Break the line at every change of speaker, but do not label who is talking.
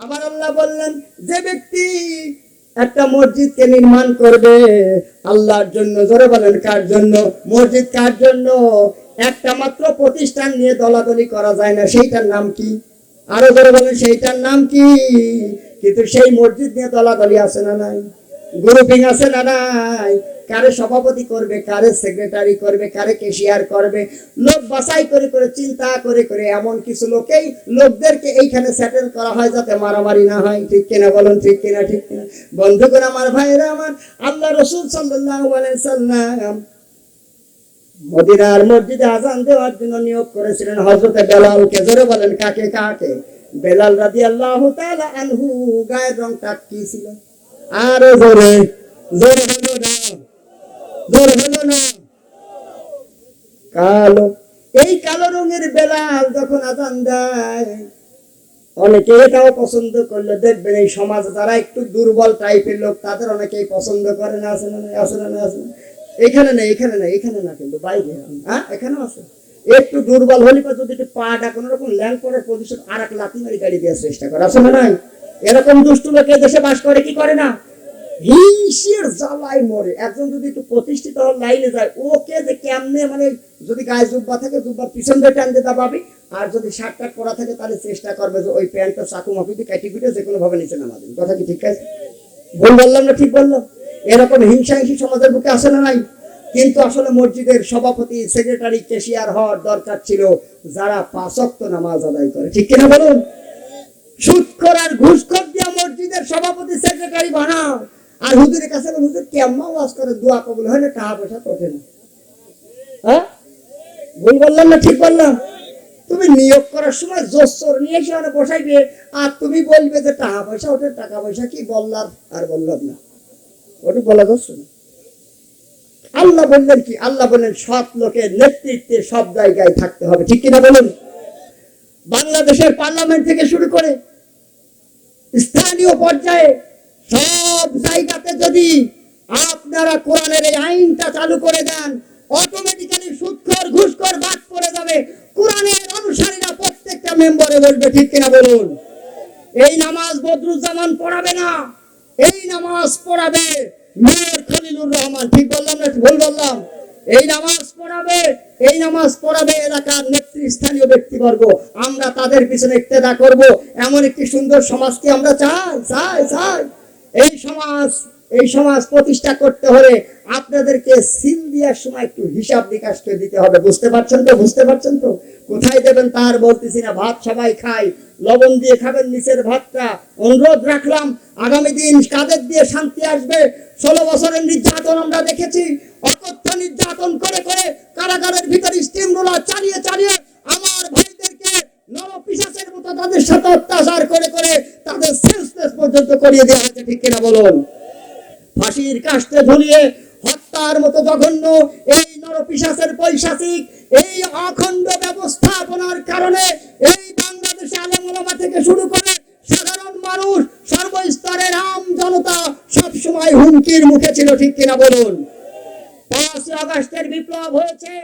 আমার আল্লাহ বললেন, যে ব্যক্তি একটা মসজিদকে নির্মাণ করবে, আল্লাহর জন্য, জোরে বলেন, কার জন্য? মসজিদ কার জন্য? একটা মাত্র প্রতিষ্ঠান নিয়ে দলাদলি করা যায় না, সেইটার নাম কি? আরও জোরে বলেন, সেইটার নাম কি? কিন্তু সেই মসজিদ নিয়ে দলাদলি আছে না নাই? গ্রুপিং আছে না নাই কারে সভাপতি করবে, কারে সেক্রেটারি করবে, কারে কেশিয়ার করবে। লোক বাছাই করে করে, চিন্তা করে করে এমন কিছু লোকেই লোকদেরকে এইখানে সেটেল করা হয় যাতে মারামারি না হয়। ঠিক কিনা বলুন, ঠিক কিনা ঠিক কিনা? বন্ধুগণ আমার ভাইরা আমার, আল্লাহ রসুল সাল্লাম মদিনার মসজিদে আজান দেওয়ার জন্য নিয়োগ করেছিলেন। হজরতে বেলালকে, জোরে বলেন, কাকে কাকে? বেলাল রাদিয়াল্লাহু তাআলা আনহু, গায়ের রংটা কি ছিল? আরও জোরে জোরে হলো না, জোরে হলো না। কালো, এই কালো রঙের বেলাল যখন আজান দেয়, অনেকে এটাও পছন্দ করলে। দেখবেন এই সমাজে যারা একটু দুর্বল টাইপের লোক, তাদের অনেকেই পছন্দ করে না, আছে না আছে না আছে না এখানে নেই এখানে নেই, এখানে না কিন্তু বাইরে। হ্যাঁ এখানেও আছে। একটু দুর্বল হলে যদি একটু পাটা কোনো রকম ল্যান্ড করার পজিশন আর এক লাথি মারি গাড়ি দেওয়ার চেষ্টা করে, আছে না নাই? এরকম দুষ্টু লোকে দেশে বাস করে, কি করে না? হিংসের জ্বালায় মরে। একজন যদি একটু প্রতিষ্ঠিত লাইনে যায়, ওকে যে কেমনে মানে যদি গায়ে জুব্বা থাকে, জুব্বার পিছন দিয়ে টান দিয়ে দাবাবে, আর যদি শার্ট টাট পরা থাকে, তাহলে চেষ্টা করবে যে ওই প্যান্টটা চাকু দিয়ে যে কোনো ভাবে নিচে কথা কি ঠিক আছে? বললাম না ঠিক এরকম হিংসাহিংসি সমাজের বুকে আসে না নাই? কিন্তু আসলে মসজিদের সভাপতি, সেক্রেটারি, কেশিয়ার হওয়ার দরকার ছিল যারা পাঁচক্ত নামাজ আদায় করে। ঠিক কিনা বলুন? সুৎখর আর ঘুষখর দিয়া মসজিদের সভাপতি সেক্রেটারি বানাও। আর হুজুরের কাছে হুজুর কেমন ওয়াজ করে, দোয়া কবুল হয় না, টাকা পয়সা তো ওঠে না। হ্যাঁ? ভুল বললাম না, ঠিক বললাম? তুমি নিয়োগ করার সময় জোসর নিয়ে এসে ওখানে বসাইবে, আর তুমি বলবে যে, টাকা পয়সা ওঠে, টাকা পয়সা কি বললাম, আর বললাম না। ওটা বলা যাচ্ছে না। আল্লাহ বললেন কি? আল্লাহ বললেন, সৎ লোকের নেতৃত্বে সব জায়গায় থাকতে হবে। ঠিক কিনা বলুন? বাংলাদেশের পার্লামেন্ট থেকে শুরু করে স্থানীয় পর্যায়ে সব জায়গাতে যদি আপনারা কোরআনের এই আইনটা চালু করে দেন অটোমেটিক্যালি সুৎখর, ঘুষখর বাদ পড়ে যাবে। কোরআনের অনুসারীরা প্রত্যেকটা মেম্বারে বলবে ঠিক কিনা বলুন? এই নামাজ বদরুজ্জামান পড়াবে না, এই নামাজ পড়াবে মেয়র খলিলুর রহমান। ঠিক বললাম না ভুল বললাম? এই নামাজ পড়াবে, এই নামাজ পড়াবে এলাকার নেতৃস্থানীয় ব্যক্তিবর্গ। আমরা তাদের পিছনে ইক্তেদা করব। এমন একটি সুন্দর সমাজকে আমরা চাই? চাই চাই। এই সমাজ এই সমাজ প্রতিষ্ঠা করতে হলে আপনাদেরকে সিল দেওয়ার সময় একটু হিসাব নিকাশ করে দিতে হবে। বুঝতে পারছেন তো? বুঝতে পারছেন তো? কোথায় দেবেন তার বলতেছি না। ভাত সবাই খায়, লবণ দিয়ে খাবেন নিচের ভাতটা। অনুরোধ রাখলাম, আগামী দিন কাদের দিয়ে শান্তি আসবে? ষোলো বছরের নির্যাতন আমরা দেখেছি। অকথ্য নির্যাতন কারাগারের ভিতরে স্টিম রোলার চালিয়ে চালিয়ে আমার ভাইদেরকে নরপিশাচের মতো তাদের সাথে অত্যাচার করে করে তাদের সেন্সলেস পর্যন্ত করিয়ে দেওয়া হয়েছে, ঠিক কিনা বলুন? ফাঁসির কাস্তে ঝুলিয়ে হত্যার মতো জঘন্য এই নরপিশাচের পৈশাচিক, এই অখণ্ড ব্যবস্থাপনার কারণে এই বাংলাদেশে আলেমা থেকে শুরু করে সাধারণ মানুষ, সর্বস্তরের আম জনতা সবসময় হুমকির মুখে ছিল, ঠিক কিনা বলুন? পাঁচ আগস্টের বিপ্লব হয়েছে।